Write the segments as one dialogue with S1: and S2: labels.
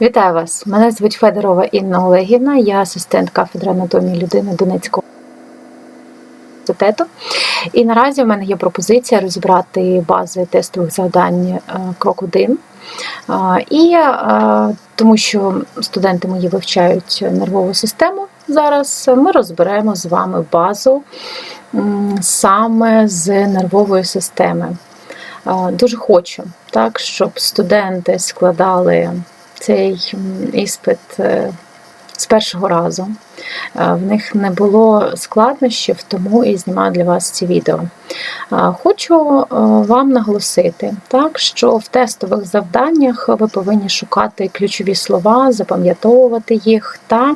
S1: Вітаю вас! Мене звуть Федорова Інна Олегівна, я асистент кафедри анатомії людини Донецького університету. І наразі в мене є пропозиція розібрати бази тестових завдань е, крок 1. Е, І е, тому що студенти мої вивчають нервову систему зараз, ми розберемо з вами базу саме з нервової системи. Дуже хочу, так, щоб студенти складали цей іспит е, з першого разу. Е, В них не було складнощів, тому і знімаю для вас ці відео. Е, Хочу вам наголосити, так, що в тестових завданнях ви повинні шукати ключові слова, запам'ятовувати їх та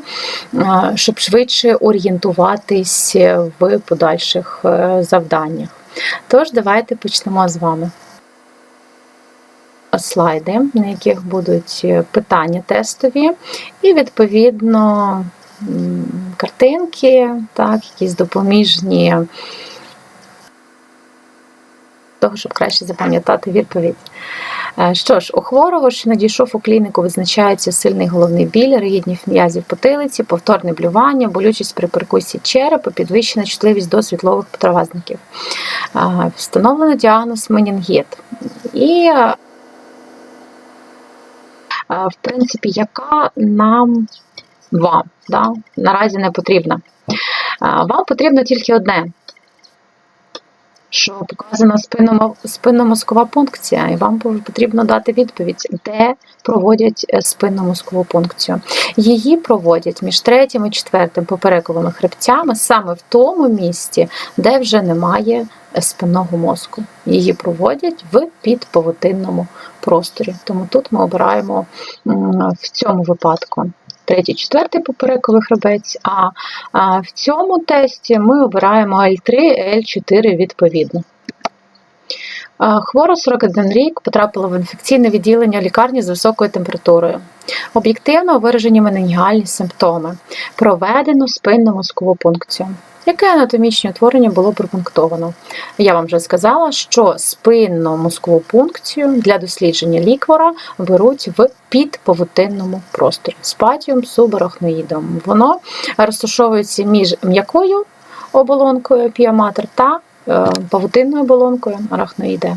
S1: щоб швидше орієнтуватись в подальших завданнях. Тож, давайте почнемо з вами слайди, на яких будуть е, питання тестові, і відповідно картинки, так, якісь допоміжні того, щоб краще запам'ятати відповідь. Е, Що ж, у хворого, що надійшов у клініку, визначається сильний головний біль, ригідність м'язів потилиці, повторне блювання, болючість при перкусії черепа, підвищена чутливість до світлових потравазників. Е, Встановлено діагноз менінгіт. І в принципі, яка нам вам да, наразі не потрібна. Вам потрібно тільки одне, що показана спинномо- спинномозкова пункція, і вам потрібно дати відповідь, де проводять е, спинномозкову пункцію. Її проводять між третім і четвертим поперековими хребцями саме в тому місці, де вже немає е, спинного мозку. Її проводять в підповутинному просторі. Тому тут ми обираємо в цьому випадку. Третій, четвертий поперековий хребець, а, в цьому тесті ми обираємо L3, L4 відповідно. Хвора 41 рік потрапила в інфекційне відділення лікарні з високою температурою. Об'єктивно виражені менінгіальні симптоми. Проведено спинно-мозкову пункцію. Яке анатомічне утворення було пропунктовано? Я вам вже сказала, що спинно-мозкову пункцію для дослідження ліквора беруть в підповутинному просторі спатіум субарахноїдом. Воно розташовується між м'якою оболонкою піаматер та павутинною оболонкою арахноїде.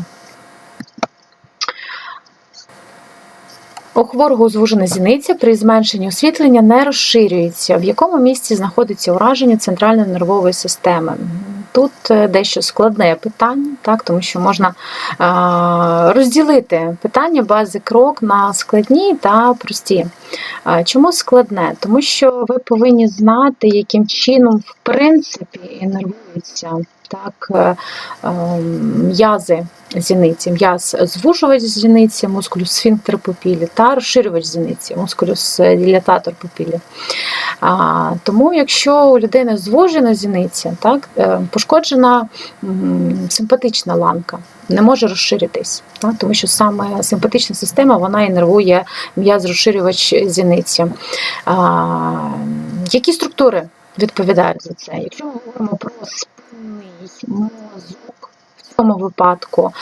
S1: У хворого звужена зіниця при зменшенні освітлення не розширюється, в якому місці знаходиться ураження центральної нервової системи. Тут е, дещо складне питання, так, тому що можна е, розділити питання бази крок на складні та прості. Е, Чому складне? Тому що ви повинні знати, яким чином в принципі інервуються так, е, е, м'язи зіниці, м'яз звужувач зіниці, мускулюс сфінктер пупілі та розширювач зіниці, мускулюс дилататор пупілі. А, тому, якщо у людини звужена зіниця, так, е, пошкоджена симпатична ланка, не може розширитись, так, тому що саме симпатична система вона інервує м'яз розширювач зіниці. Які структури відповідають за це? Якщо ми говоримо про спинний мозок, в цьому випадку,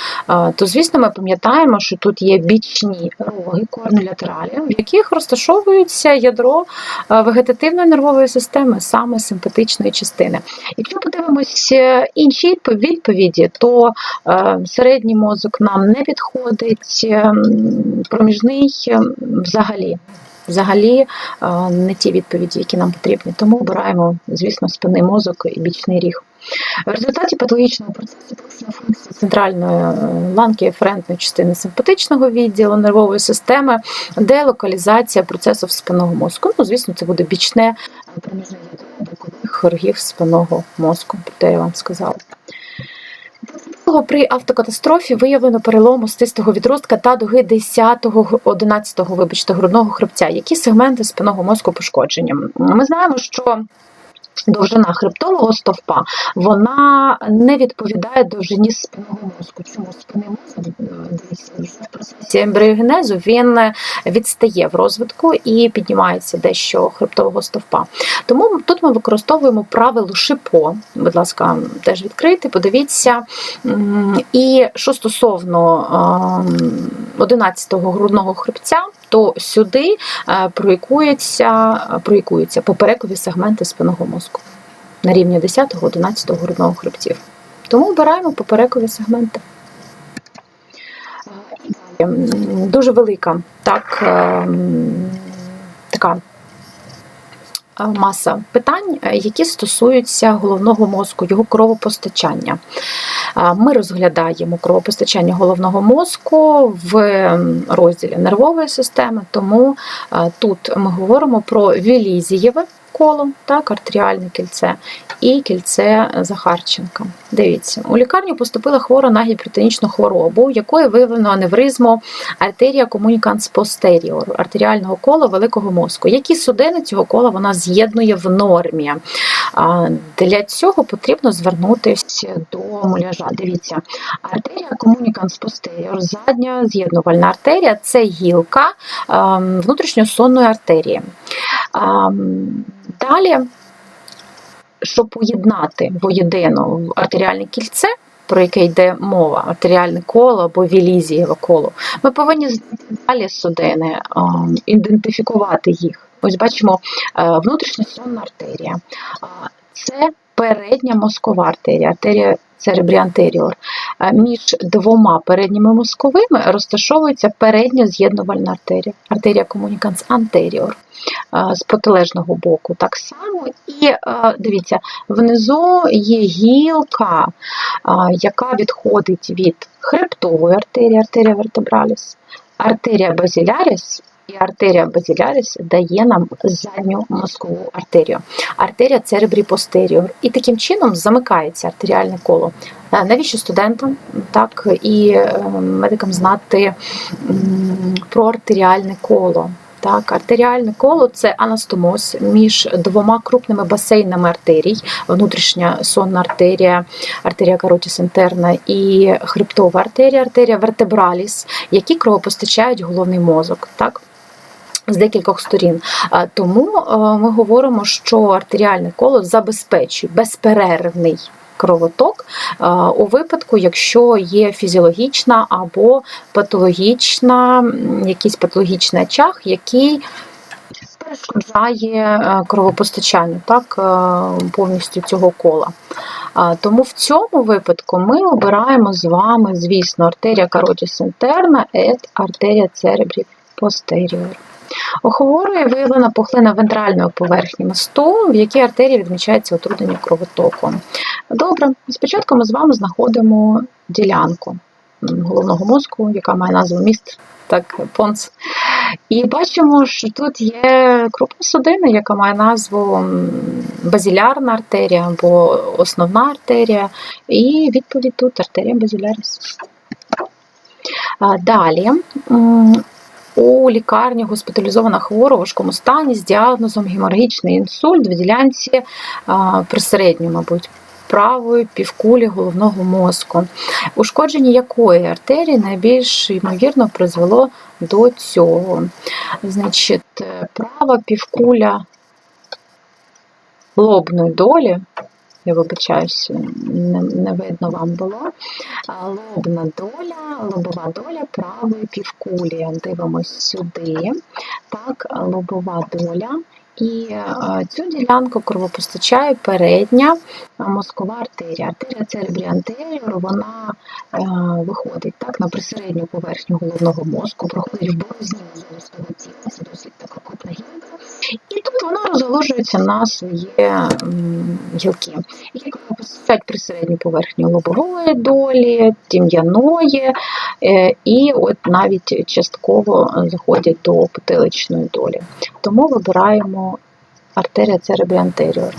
S1: то звісно ми пам'ятаємо, що тут є бічні роги корнелатералі, в яких розташовується ядро вегетативної нервової системи, саме симпатичної частини. Якщо подивимось е, інші відпов- відповіді, то е, середній мозок нам не підходить, е, проміжний взагалі. Взагалі не ті відповіді, які нам потрібні. Тому обираємо, звісно, спинний мозок і бічний ріг. В результаті патологічного процесу порушення функції центральної е, ланки еферентної частини симпатичного відділу нервової системи, делокалізація процесів спинного мозку. Ну, звісно, це буде бічне е, проміжне бокових рогів спинного мозку, про те я вам сказала. При автокатастрофі виявлено перелом остистого відростка та дуги 10-го, 11-го, вибачте, грудного хребця. Які сегменти спинного мозку пошкоджені? Ми знаємо, що довжина хребтового стовпа вона не відповідає довжині спинного мозку. Чому спинний мозок е, в процесі ембріогенезу він відстає в розвитку і піднімається дещо хребтового стовпа. Тому тут ми використовуємо правило шипо. Будь ласка, теж відкрийте, подивіться. І що стосовно ем, 11-го грудного хребця, то сюди е, проікуються, проікуються поперекові сегменти спинного мозку на рівні 10-11 грудного хребтів. Тому обираємо поперекові сегменти. Ем, Дуже велика так, ем, така е, маса питань, е, які стосуються головного мозку, його кровопостачання. Ми розглядаємо кровопостачання головного мозку в розділі нервової системи, тому тут ми говоримо про Вілізієве коло, так, артеріальне кільце і кільце Захарченка. Дивіться, у лікарню поступила хвора на гіпертонічну хворобу, у якої виявлено аневризму артерія комуніканс постеріор, артеріального кола великого мозку. Які судини цього кола вона з'єднує в нормі? Для цього потрібно звернутися до муляжа. Дивіться, артерія комуніканс постеріор, задня з'єднувальна артерія це гілка ем, внутрішньосонної артерії. Ам, Далі, щоб поєднати воєдино артеріальне кільце, про яке йде мова, артеріальне коло або вілізієве коло, ми повинні далі судини, ам, ідентифікувати їх. Ось бачимо внутрішня сонна артерія. А, Це передня мозкова артерія, артерія церебріантеріор. Е, Між двома передніми мозковими розташовується передня з'єднувальна артерія, артерія комуніканс антеріор е, з протилежного боку. Так само, і е, дивіться, внизу є гілка, яка відходить від хребтової артерії, артерія вертебраліс, артерія базіляріс. І артерія базіляріс дає нам задню мозкову артерію. Артерія церебрі постеріор. І таким чином замикається артеріальне коло. Е, Навіщо студентам так і е, медикам знати про артеріальне коло? Так, артеріальне коло це анастомоз між двома крупними басейнами артерій, внутрішня сонна артерія, артерія каротіс інтерна і хребтова артерія, артерія вертебраліс, які кровопостачають головний мозок. Так? З декількох сторін. Тому е, ми говоримо, що артеріальне коло забезпечує безперервний кровоток е, у випадку, якщо є фізіологічна або патологічна, якийсь патологічний очаг, який перешкоджає е, кровопостачанню так, повністю цього кола. Тому в цьому випадку ми обираємо з вами, звісно, артерія каротіс інтерна et артерія церебрі постеріор. У хворої виявлена пухлина вентральної поверхні мосту, в якій артерії відмічається отруднення кровотоку. Добре, спочатку ми з вами знаходимо ділянку головного мозку, яка має назву міст, так, понс. І бачимо, що тут є крупна судина, яка має назву базілярна артерія або основна артерія, і відповідь тут артерія базіляріс. Далі у лікарні госпіталізована хвора у важкому стані з діагнозом геморагічний інсульт в ділянці присередньо, мабуть, правої півкулі головного мозку, ушкодження якої артерії найбільш ймовірно призвело до цього. Значить, е, права півкуля лобної долі. Я вибачаюсь, не, не видно вам було. Лобна доля, лобова доля правої півкулі. Дивимось сюди. Так, лобова доля. І цю ділянку кровопостачає передня мозкова артерія. Артерія церебрі церебріантеріор, вона виходить так, на присередню поверхню головного мозку, проходить в борозні золотого тіла, це досить така гілка. І тут вона розгалужується на свої гілки, які посилять при середню поверхню лобової долі, тім'яної, е, і от навіть частково заходять до потиличної долі. Тому вибираємо артерія церебріантеріор.